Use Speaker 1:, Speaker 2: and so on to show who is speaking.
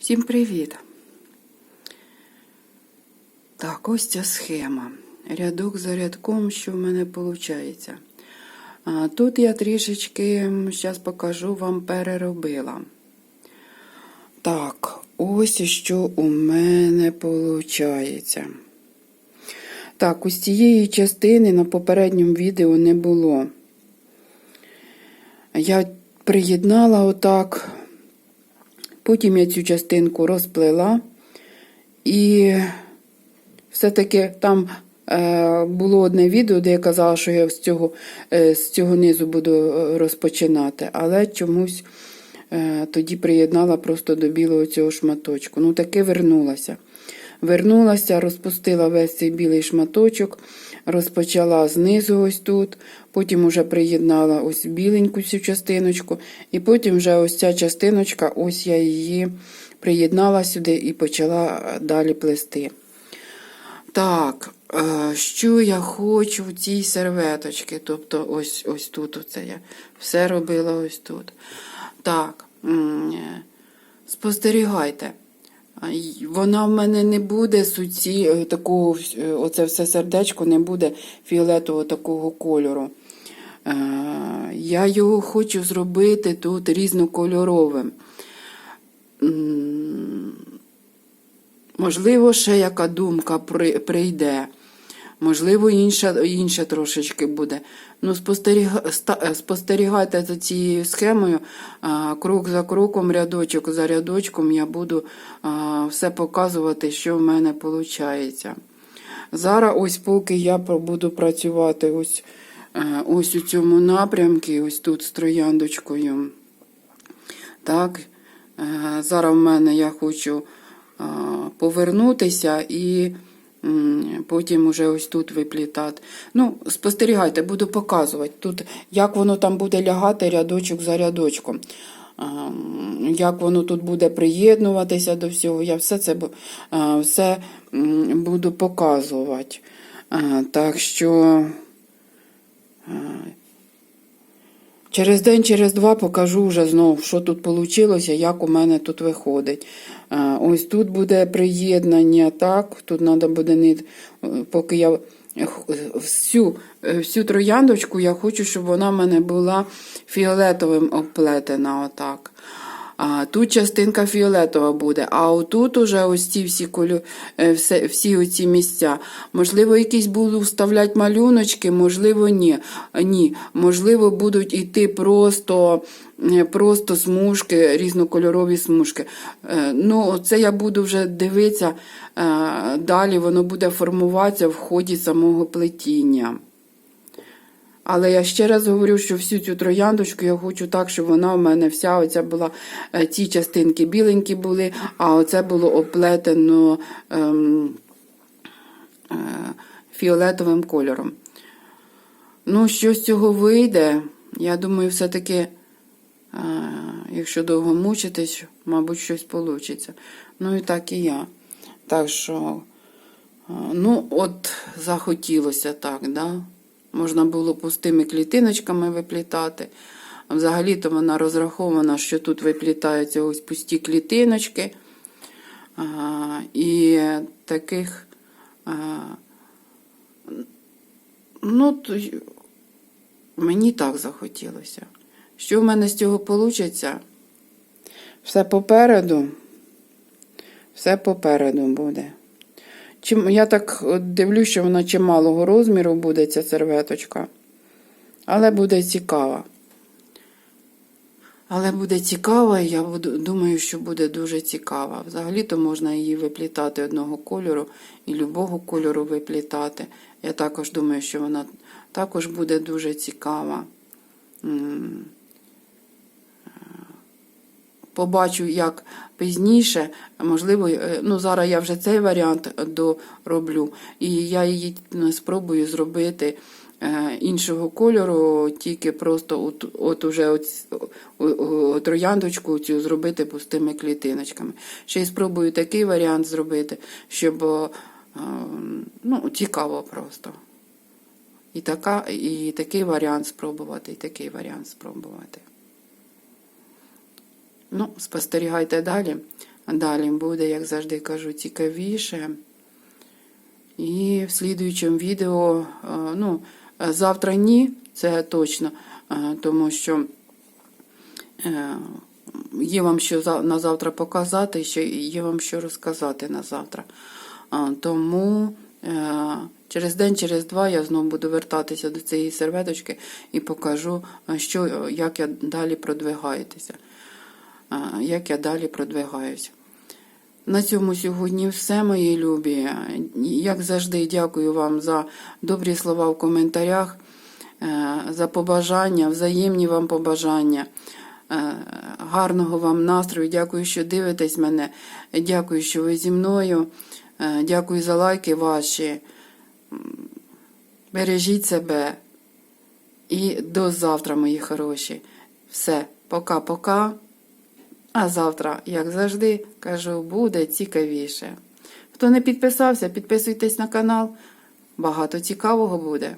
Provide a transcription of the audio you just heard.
Speaker 1: Всім привіт! Так, ось ця схема. Рядок за рядком, що в мене виходить. Тут я трішечки, зараз покажу вам, переробила. Так, ось що у мене виходить. Так, ось цієї частини на попередньому відео не було. Я приєднала отак. Потім я цю частинку розплела, і все-таки там е, було одне відео, де я казала, що я з цього, е, з цього низу буду е, розпочинати, але чомусь тоді приєднала просто до білого цього шматочку. Ну, таки вернулася. Вернулася, розпустила весь цей білий шматочок, розпочала знизу ось тут, потім вже приєднала ось біленьку цю частиночку, і потім вже ось ця частиночка, ось я її приєднала сюди і почала далі плести. Так, е, що я хочу в цій серветочці? Тобто ось ось тут оце я все робила ось тут. Так, е, спостерігайте. Вона в мене не буде суці е, такого, е, оце все сердечко не буде фіолетового такого кольору. Я його хочу зробити тут різнокольоровим. Можливо, ще яка думка прийде. Можливо, інша, інша трошечки буде. Ну, спостерігайте за цією схемою. Крок за кроком, рядочок за рядочком я буду все показувати, що в мене виходить. Зараз, ось поки я буду працювати ось, ось у цьому напрямку, ось тут з трояндочкою. Так, е, зараз в мене я хочу повернутися і потім уже ось тут виплітати. Ну, спостерігайте, буду показувати тут, як воно там буде лягати рядочок за рядочком. Як воно тут буде приєднуватися до всього, я все це все буду показувати. Так що Через день, через два покажу вже знову, що тут вийшло, як у мене тут виходить. Ось тут буде приєднання, так, тут треба буде поки я всю, всю трояндочку я хочу, щоб вона в мене була фіолетовим обплетена. отак. А тут частинка фіолетова буде, а отут уже ось ці всі колю, е, все, всі оці місця. Можливо, якісь буду вставляти малюночки, можливо, ні. Ні. Можливо, будуть йти просто, е, просто смужки, різнокольорові смужки. Е, Ну, це я буду вже дивитися, далі воно буде формуватися в ході самого плетіння. Але я ще раз говорю, що всю цю трояндочку я хочу так, щоб вона у мене вся оця була, е, ці частинки біленькі були, а оце було оплетено ем, е, фіолетовим кольором. Ну, що з цього вийде, я думаю, все-таки, е, якщо довго мучитись, мабуть, щось вийде. Ну і так і я. Так що, е, ну, от захотілося так, да? Можна було пустими клітиночками виплітати. Взагалі-то вона розрахована, що тут виплітаються ось пусті клітиночки. І таких. Ну, мені так захотілося. Що в мене з цього вийде? Все попереду. Все попереду буде. Чим, я так дивлюсь, що вона чималого розміру буде, ця серветочка. Але буде цікава. Але буде цікава, і я думаю, що буде дуже цікава. Взагалі-то можна її виплітати одного кольору і любого кольору виплітати. Я також думаю, що вона також буде дуже цікава. Побачу, як пізніше, можливо, е, ну зараз я вже цей варіант дороблю, і я її ну, спробую зробити е, іншого кольору, тільки просто от, от уже трояндочку цю зробити пустими клітиночками. Ще й спробую такий варіант зробити, щоб е, ну, цікаво просто. І, така, і такий варіант спробувати, і такий варіант спробувати. Ну, спостерігайте далі. Далі буде, як завжди кажу, цікавіше. І в слідуючому відео, е, ну, е, завтра ні, це точно, е, тому що є вам що на завтра показати, ще є вам що розказати на завтра. Тому через день, через два я знову буду вертатися до цієї серветочки і покажу, що, як я далі продвигаюся. Як я далі продвигаюся. На цьому сьогодні все, мої любі. Як завжди, дякую вам за добрі слова в коментарях, е, за побажання, взаємні вам побажання. Е, Гарного вам настрою. Дякую, що дивитесь мене. Дякую, що ви зі мною. Е, Дякую за лайки ваші. Бережіть себе. І до завтра, мої хороші. Все, пока-пока. А завтра, як завжди, кажу, буде цікавіше. Хто не підписався, підписуйтесь на канал. Багато цікавого буде.